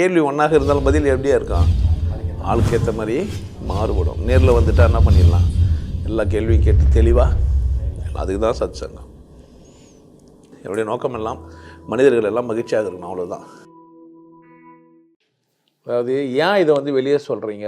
கேள்வி ஒன்றாக இருந்தாலும் பதில் எப்படியா இருக்கும்? ஆளுக்கு ஏற்ற மாதிரி மாறுபடும். நேரில் வந்துட்டால் என்ன பண்ணிடலாம்? எல்லா கேள்வியும் கேட்டு தெளிவாக அதுக்கு தான் சத் சங்கம் என்னுடைய நோக்கம் எல்லாம் மனிதர்கள் எல்லாம் மகிழ்ச்சியாக இருக்கணும் அவ்வளோதான் அதாவது ஏன் இதை வந்து வெளியே சொல்கிறீங்க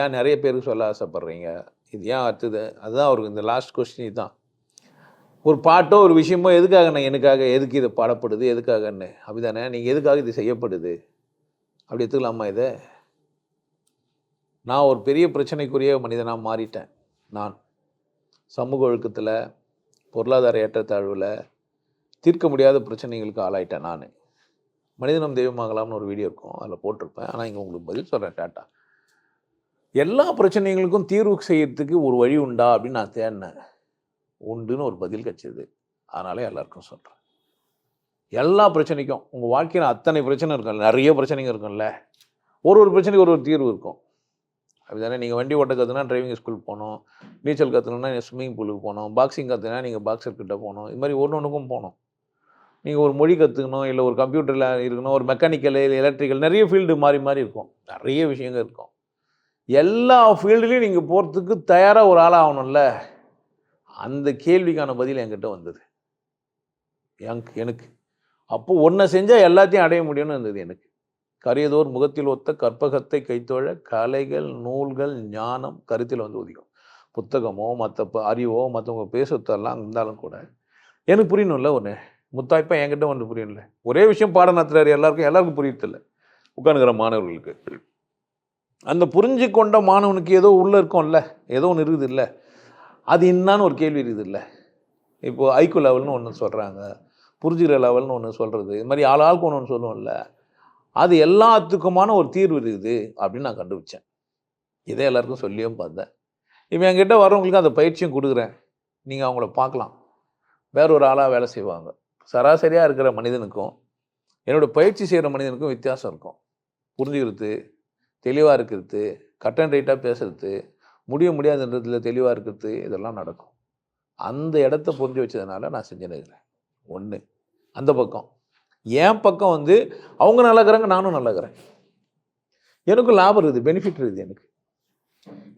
ஏன் நிறைய பேருக்கு சொல்ல ஆசைப்பட்றீங்க? இது ஏன் அடுத்தது? அதுதான் அவருக்கு இந்த லாஸ்ட் கொஸ்டின் தான் ஒரு பாட்டோ ஒரு விஷயமோ எதுக்காக நான் எனக்காக எதுக்கு இது பாடப்படுது எதுக்காகன்னு? அப்படிதானே? நீங்கள் எதுக்காக இது செய்யப்படுது? அப்படி எடுத்துக்கலாமா இதை? நான் ஒரு பெரிய பிரச்சனைக்குரிய மனிதனாக மாறிட்டேன் நான். சமூக ஒழுக்கத்தில் பொருளாதார ஏற்றத்தாழ்வில் தீர்க்க முடியாத பிரச்சனைகளுக்கு ஆளாயிட்டேன் நான். மனிதனம் தெய்வமாகலாம்னு ஒரு வீடியோ இருக்கும் அதில் போட்டிருப்பேன். ஆனால் இங்கே உங்களுக்கு பதில் சொல்கிறேன் டாட்டா. எல்லா பிரச்சனைகளுக்கும் தீர்வு செய்யறதுக்கு ஒரு வழி உண்டா அப்படின்னு நான் தேடினேன். உண்டுன்னு ஒரு பதில் கிடச்சிது. அதனால எல்லாருக்கும் சொல்கிறேன் எல்லா பிரச்சனைக்கும் உங்கள் வாழ்க்கையில் அத்தனை பிரச்சனை இருக்கும்ல நிறைய பிரச்சனைங்க இருக்கும்ல. ஒரு ஒரு பிரச்சனைக்கு ஒரு ஒரு தீர்வு இருக்கும். அப்படிதானே? நீங்கள் வண்டி ஓட்ட கற்றுனா டிரைவிங் ஸ்கூல் போகணும். நீச்சல் கற்றுனா நீங்கள் ஸ்விம்மிங் பூலுக்கு போகணும். பாக்ஸிங் கற்றுனா நீங்கள் பாக்ஸர் கிட்ட போகணும். இது மாதிரி ஒன்று ஒன்றுக்கும் போகணும். நீங்கள் ஒரு மொழி கற்றுக்கணும் இல்லை ஒரு கம்ப்யூட்டரில் இருக்கணும் ஒரு மெக்கானிக்கல் இல்லை எலக்ட்ரிக்கல் நிறைய ஃபீல்டு மாறி மாறி இருக்கும். நிறைய விஷயங்கள் இருக்கும். எல்லா ஃபீல்டுலேயும் நீங்கள் போகிறதுக்கு தயாராக ஒரு ஆளாக ஆகணும்ல? அந்த கேள்விக்கான பதில் என்கிட்ட வந்தது. எனக்கு. அப்போ ஒன்றை செஞ்சால் எல்லாத்தையும் அடைய முடியும்னு இருந்தது எனக்கு. கரியதோர் முகத்தில் ஒத்த கற்பகத்தை கைத்தோழ கலைகள் நூல்கள் ஞானம் கருத்தில் வந்து உதிக்கும் புத்தகமோ மற்ற அறிவோ மற்றவங்க பேசுறதெல்லாம் இருந்தாலும் கூட எனக்கு புரியணும்ல ஒன்று முத்தாய்ப்பா என்கிட்ட ஒன்று புரியல ஒரே விஷயம் பாடம் நடத்துறாரு எல்லாருக்கும் எல்லாருக்கும் புரியறதில்ல. உட்காந்துக்கிற மாணவர்களுக்கு. அந்த புரிஞ்சு கொண்ட மாணவனுக்கு ஏதோ உள்ளே இருக்கும்ல. ஏதோ ஒன்று இருக்குது இல்லை அது என்னான்னு ஒரு கேள்வி இருக்குது இல்லை இப்போது ஐக்கு லெவல்னு ஒன்று சொல்கிறாங்க புரிஞ்சுகிற லெவல்னு ஒன்று சொல்கிறது இது மாதிரி ஆள் ஆளுக்கு ஒன்று ஒன்று சொல்லுவோம்ல. அது எல்லாத்துக்குமான ஒரு தீர்வு இருக்குது அப்படின்னு நான் கண்டுபிடிச்சேன். இதே எல்லாருக்கும் சொல்லியும் பார்த்தேன். இப்போ என்கிட்ட வரவங்களுக்கு அந்த பயிற்சியும் கொடுக்குறேன். நீங்கள் அவங்கள பார்க்கலாம். வேற ஒரு ஆளாக வேலை செய்வாங்க. சராசரியாக இருக்கிற மனிதனுக்கும் என்னோட பயிற்சி செய்கிற மனிதனுக்கும் வித்தியாசம் இருக்கும். புரிஞ்சுக்கிறது தெளிவாக இருக்கிறது கட் அண்ட் ரைட்டாக பேசுறது முடிய முடியாதுன்றதுல தெளிவாக இருக்கிறது இதெல்லாம் நடக்கும். அந்த இடத்த புரிஞ்சு வச்சதுனால நான் செஞ்சுன்னு இருக்கிறேன் ஒன்று அந்த பக்கம். என் பக்கம் வந்து அவங்க நல்லா இருக்கிறாங்க நானும் நல்லா இருக்கிறேன் எனக்கும் லாபம் இருக்குது பெனிஃபிட் இருக்குது எனக்கு.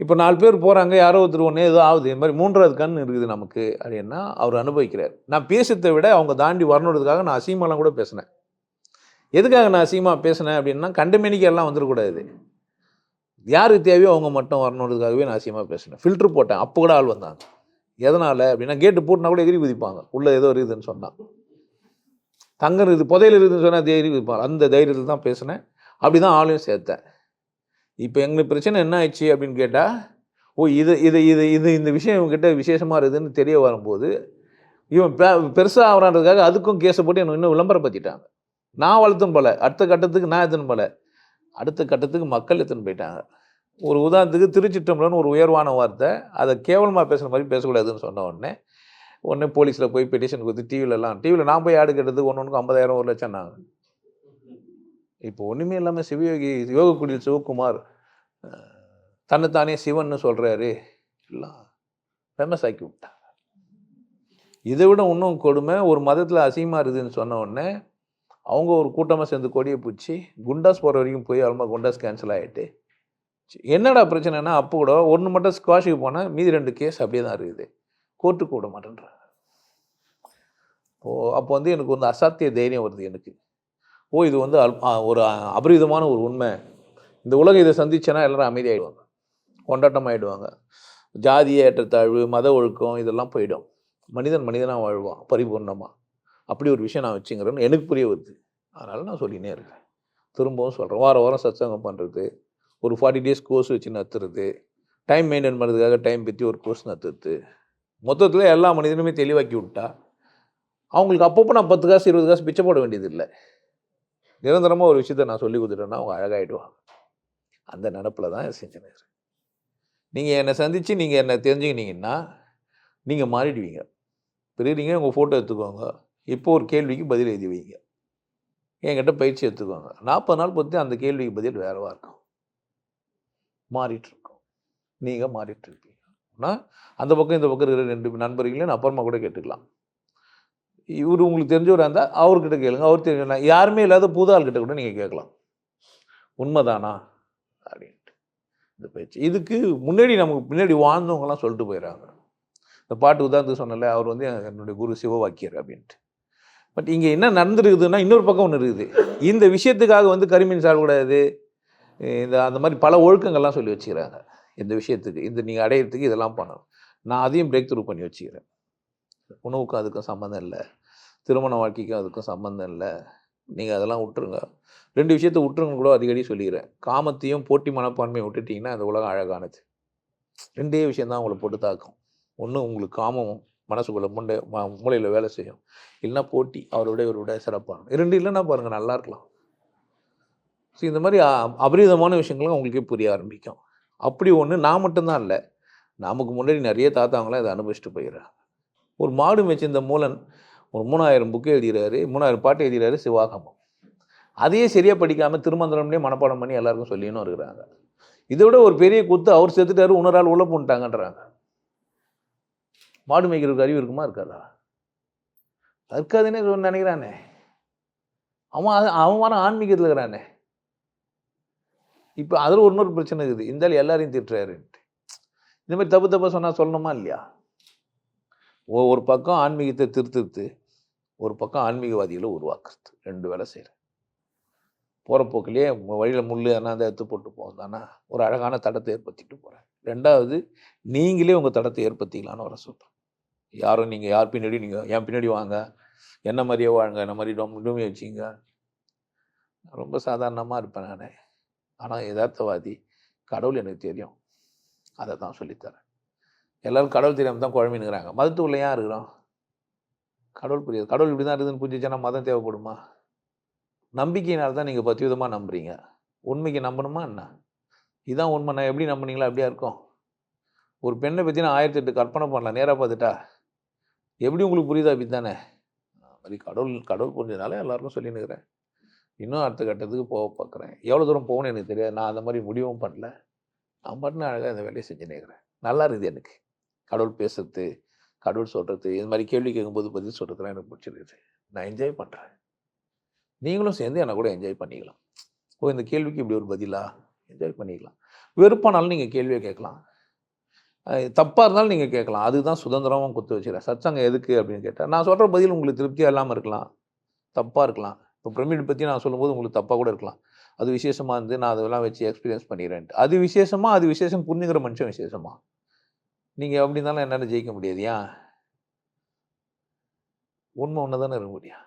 இப்போ நாலு பேர் போகிறாங்க யாரோ ஒருத்தர் ஒன்று ஏதோ ஆகுது இது மாதிரி மூன்றாவது கண் இருக்குது நமக்கு அப்படின்னா அவர் அனுபவிக்கிறார். நான் பேசுறதை விட அவங்க தாண்டி வரணுன்றதுக்காக நான் அசீமாலாம் கூட பேசினேன். எதுக்காக நான் அசீமாக பேசினேன் அப்படின்னா கண்டமேனிக்கு எல்லாம் வந்துடக்கூடாது. யாருக்கு தேவையோ அவங்க மட்டும் வரணுன்றதுக்காகவே நான் அசியமாக பேசினேன். ஃபில்ட்ரு போட்டேன். அப்போ கூட ஆள் வந்தாங்க. எதனால் அப்படின்னா கேட்டு போட்டினா கூட எகிரி குதிப்பாங்க. உள்ளே ஏதோ இருக்குதுன்னு சொன்னான் தங்கம் இது புதையில் இருக்குதுன்னு சொன்னால் தைரியம் அந்த தைரியத்தில் தான் பேசினேன். அப்படி தான் ஆளையும் சேர்த்தேன். இப்போ எங்களுக்கு பிரச்சனை என்ன ஆயிடுச்சு அப்படின்னு கேட்டால் ஓ இது இது இது இது இந்த விஷயம் இவங்ககிட்ட விசேஷமாக இருக்குதுன்னு தெரிய வரும்போது இவன் பெ பெருசாக ஆகிறான்றதுக்காக அதுக்கும் கேஸை போட்டு எனக்கு இன்னும் விளம்பரப்படுத்திட்டாங்க. நான் வளர்த்தும் போல அடுத்த கட்டத்துக்கு நான் எத்தனை போல அடுத்த கட்டத்துக்கு மக்கள் எத்தனை போயிட்டாங்க. ஒரு உதாரணத்துக்கு திருச்சிட்டம்பலம்னு ஒரு உயர்வான வார்த்தை அதை கேவலமாக பேசுகிற மாதிரி பேசக்கூடாதுன்னு சொன்ன உடனே ஒன்று போலீஸில் போய் பெட்டிஷன் கொடுத்து டிவிலலாம் டிவியில் நான் போய் ஆடு கட்டுறதுக்கு ஒன்று ஒன்றுக்கு ஐம்பதாயிரம் ஒரு லட்சம் நான். இப்போ ஒன்றுமே இல்லாமல் சிவயோகி யோகக்குடியில் சிவகுமார் தன்னைத்தானே சிவன்னு சொல்கிறாரு எல்லாம் ஃபேமஸ் ஆக்கி விட்டாங்க. இதை விட இன்னும் கொடுமை ஒரு மதத்தில் அசிங்கமாக இருக்குதுன்னு சொன்ன உடனே அவங்க ஒரு கூட்டமாக சேர்ந்து கொடியை பிடிச்சி குண்டாஸ் போகிற வரைக்கும் போய் அவ்வளோ குண்டாஸ் கேன்சல் ஆகிட்டு என்னடா பிரச்சனைனா அப்போ கூட ஒன்று மட்டும் ஸ்குவாஷுக்கு போனால் மீதி ரெண்டு கேஸ் அப்படியே தான் இருக்குது. கோர்ட்டுக்கு விட மாட்டேன்றாங்க. ஓ அப்போ வந்து எனக்கு வந்து அசாத்திய தைரியம் வருது எனக்கு. ஓ இது வந்து அல்- ஒரு அபரிதமான ஒரு உண்மை. இந்த உலகம் இதை சந்திச்சேன்னா எல்லாரும் அமைதியாகிடுவாங்க கொண்டாட்டம் ஆகிடுவாங்க ஜாதிய ஏற்றத்தாழ்வு மத ஒழுக்கம் இதெல்லாம் போயிடும். மனிதன் மனிதனாக வாழ்வான் பரிபூர்ணமாக அப்படி ஒரு விஷயம் நான் வச்சுங்கிறேன்னு எனக்கு புரிய வருது. அதனால் நான் சொல்லினே இருக்கேன். திரும்பவும் சொல்கிறேன் வாரம் வாரம் சத்சங்கம் பண்ணுறது ஒரு ஃபார்ட்டி டேஸ் கோர்ஸ் வச்சு நடத்துறது டைம் மெயின்டைன் பண்ணுறதுக்காக டைம் பற்றி ஒரு கோர்ஸ் நத்துறது. மொத்தத்தில் எல்லா மனிதனுமே தெளிவாக்கி விட்டா அவங்களுக்கு அப்பப்போ நான் பத்து காசு இருபது காசு பிச்சை போட வேண்டியது இல்லை நிரந்தரமாக ஒரு விஷயத்த நான் சொல்லி கொடுத்துட்டேன்னா அவங்க அழகாகிடுவாங்க அந்த நினப்பில் தான் செஞ்சேன் நீங்கள் என்னை சந்தித்து நீங்கள் என்னை தெரிஞ்சுக்கினீங்கன்னா நீங்கள் மாறிடுவீங்க. பெரியவங்க உங்கள் ஃபோட்டோ எடுத்துக்கோங்க. இப்போ ஒரு கேள்விக்கு பதில் எழுதி வைங்க. என்கிட்ட பயிற்சி எடுத்துக்கோங்க. நாற்பது நாள் பொறுத்து அந்த கேள்விக்கு பதில் வேறவா இருக்கும். மாறிட்டுருக்கோம் நீங்கள் மாறிட்டு இருப்பீங்க. ஆனால் அந்த பக்கம் இந்த பக்கம் இருக்கிற ரெண்டு நண்பர்களையும் நான் அப்புறமா கூட கேட்டுக்கலாம். இவர் உங்களுக்கு தெரிஞ்சவராக இருந்தால் அவர்கிட்ட கேளுங்க. அவர் தெரிஞ்ச யாருமே இல்லாத புது ஆள்கிட்ட கூட நீங்கள் கேட்கலாம். உண்மைதானா? அப்படின்ட்டு. இந்த பேச்சு. இதுக்கு முன்னாடி நமக்கு பின்னாடி வாழ்ந்தவங்கலாம் சொல்லிட்டு போயிடறாங்க இந்த பாட்டு உதாரணத்துக்கு சொன்னல அவர் வந்து என்னுடைய குரு சிவவாக்கியர் அப்படின்ட்டு. பட் இங்கே என்ன நடந்துருக்குதுன்னா இன்னொரு பக்கம் ஒன்று இருக்குது. இந்த விஷயத்துக்காக வந்து கரிமீன் சாப்பிடக்கூடாது இந்த அந்த மாதிரி பல ஒழுக்கங்கள்லாம் சொல்லி வச்சுக்கிறாங்க. இந்த விஷயத்துக்கு இந்த நீங்கள் அடையிறதுக்கு இதெல்லாம் பண்ணணும். நான் அதையும் பிரேக் த்ரூ பண்ணி வச்சுக்கிறேன். உணவுக்கும் அதுக்கும் சம்மந்தம் இல்லை. திருமண வாழ்க்கைக்கும் அதுக்கும் சம்மந்தம் இல்லை. நீங்கள் அதெல்லாம் விட்டுருங்க. ரெண்டு விஷயத்தை விட்டுருங்க கூட அடிக்கடி சொல்லிக்கிறேன். காமத்தையும் போட்டி மனப்பான்மையை விட்டுட்டிங்கன்னா அந்த உலகம் அழகானது. ரெண்டே விஷயந்தான் உங்களை போட்டு தாக்கும். ஒன்று உங்களுக்கு காமம் மனசுக்குள்ள முண்டை மூளையில் வேலை செய்யும். இல்லைன்னா போட்டி அவரோட விட சிறப்பான. இரண்டு இல்லைன்னா பாருங்கள் நல்லா இருக்கலாம். ஸோ இந்த மாதிரி அ- அபரிதமான விஷயங்களும் உங்களுக்கே புரிய ஆரம்பிக்கும். அப்படி ஒன்று நான் மட்டும்தான் இல்லை. நமக்கு முன்னாடி நிறைய தாத்தாங்களாம் இதை அனுபவிச்சுட்டு போயிடுறேன் ஒரு மாடு மேய்ச்சிருந்த மூலன் ஒரு மூணாயிரம் புக்கு எழுதுகிறாரு மூணாயிரம் பாட்டு எழுதுகிறாரு சிவாகமம். அதையே சரியாக படிக்காமல் திருமந்திரம்னே மனப்பாடம் பண்ணி எல்லாருக்கும் சொல்லின்னு இருக்கிறாங்க. இதை விட ஒரு பெரிய குத்து அவர் செத்துட்டாரு இன்னொரு ஆள் உள்ள போட்டாங்கன்றாங்க. மாடு மேய்க்கிறதுக்கு அறிவு இருக்குமா? இருக்காதா? இருக்காதுன்னே சொல்லி நினைக்கிறானே. அவன் அது- அவன் வர ஆன்மீகத்தில் இருக்கிறானே. இப்போ அதில் ஒன்றொரு இன்னொரு பிரச்சனை இருக்குது. இருந்தாலும் எல்லாரையும் திட்டுறாருன்ட்டு. இந்த மாதிரி தப்பு தப்பாக சொன்னால் சொல்லணுமா? இல்லையா? ஒரு பக்கம் ஆன்மீகத்தை திருத்திருத்து ஒரு பக்கம் ஆன்மீகவாதிகளை உருவாக்குறது. ரெண்டு வேலை செய்கிறேன் போகிற போக்கிலேயே வழியில் முள் எதனா எடுத்து போட்டு போகும் தானே? ஒரு அழகான தடத்தை ஏற்படுத்திட்டு போகிறேன் ரெண்டாவது நீங்களே உங்கள் தடத்தை ஏற்படுத்திக்கலான்னு வர சொல்கிறேன் யாரும் நீங்கள் யார் பின்னாடி நீங்கள் என் பின்னாடி வாங்க. என்ன மாதிரியே வாழுங்க என்ன மாதிரி டொம் டூமி வச்சிங்க. ரொம்ப சாதாரணமாக இருப்பேன் நான். ஆனால் யதார்த்தவாதி கடவுள் எனக்கு தெரியும். அதை தான் சொல்லித்தரேன். எல்லோரும் கடவுள் தெரியாமல் தான் குழம்பினுங்கிறாங்க மதத்துக்குள்ளே ஏன் இருக்கிறோம்? கடவுள் புரியாது. கடவுள் இப்படி தான் இருக்குதுன்னு புரிஞ்சிச்சுன்னா மதம் தேவைப்படுமா? நம்பிக்கையினால் தான் நீங்கள் பத்து விதமாக நம்புறீங்க. உண்மைக்கு நம்பணுமா என்ன? இதான் உண்மை. நான் எப்படி நம்புனீங்களா அப்படியா இருக்கும். ஒரு பெண்ணை பற்றி நான் ஆயிரத்தி எட்டு கற்பனை பண்ணலாம். நேராக பார்த்துட்டா? எப்படி உங்களுக்கு புரியுதா அப்படி தானே மாதிரி கடவுள் கடவுள் புரிஞ்சதுனால எல்லாருக்கும் சொல்லினுக்கிறேன் இன்னும் அடுத்த கட்டத்துக்கு போக பார்க்குறேன். எவ்வளோ தூரம் போகணும்னு எனக்கு தெரியாது. நான் அந்த மாதிரி முடிவும் பண்ணல. நான் பாட்டுன்னு அழகாக இந்த வேலையை செஞ்சு இருக்கிறேன் நல்லா இருக்குது எனக்கு. கடவுள் பேசுறது கடவுள் சொல்கிறது இது மாதிரி கேள்வி கேட்கும்போது பதில் சொல்கிறதுலாம் எனக்கு பிடிச்சிருக்குது. நான் என்ஜாய் பண்ணுறேன் நீங்களும் சேர்ந்து என்னை கூட என்ஜாய் பண்ணிக்கலாம். ஓ இந்த கேள்விக்கு இப்படி ஒரு பதிலா? என்ஜாய் பண்ணிக்கலாம். வெறுப்பானாலும் நீங்கள் கேள்வியை கேட்கலாம். தப்பாக இருந்தாலும் நீங்கள் கேட்கலாம். அதுதான் சுதந்திரமாக குத்து வச்சுக்கிறேன். சத்சங்கம் எதுக்கு அப்படின்னு கேட்டால் நான் சொல்கிற பதில் உங்களுக்கு திருப்தியாக இல்லாமல் இருக்கலாம். தப்பாக இருக்கலாம். இப்போ பிரமிட் பற்றி நான் சொல்லும்போது உங்களுக்கு தப்பாக கூட இருக்கலாம். அது விசேஷமாக இருந்து நான் அதெல்லாம் வச்சு எக்ஸ்பீரியன்ஸ் பண்ணிடுறேன்ட்டு. அது விசேஷமாக அது விசேஷம் புரிஞ்சுக்கிற மனுஷன் விசேஷமாக நீங்கள் எப்படி இருந்தாலும் என்னால் ஜெயிக்க முடியாது ஏன் உண்மை ஒன்று தானே இருக்க முடியும்.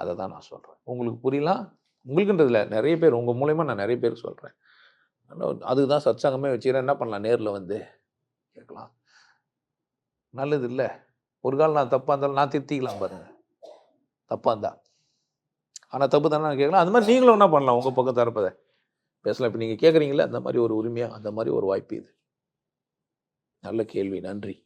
அதை தான் நான் சொல்கிறேன் உங்களுக்கு புரியலாம் உங்களுக்குன்றதில்ல நிறைய பேர் உங்கள் மூலயமா நான் நிறைய பேர் சொல்கிறேன் அதுதான் சத்சங்கமே வச்சுக்கிறேன். என்ன பண்ணலாம்? நேரில் வந்து கேட்கலாம். நல்லது இல்லை. ஒரு கால் நான் தப்பாக இருந்தாலும் நான் திருத்திக்கலாம் பாருங்கள் தப்பாக இருந்தா. ஆனால் தப்பு தானே நான் கேட்கலாம். அது மாதிரி நீங்களும் என்ன பண்ணலாம்? உங்கள் பக்கம் தரப்பதை. பேசலாம். இப்போ நீங்கள் கேட்குறீங்களே அந்த மாதிரி ஒரு உரிமையாக அந்த மாதிரி ஒரு வாய்ப்பு இது. நல்ல கேள்வி. நன்றி.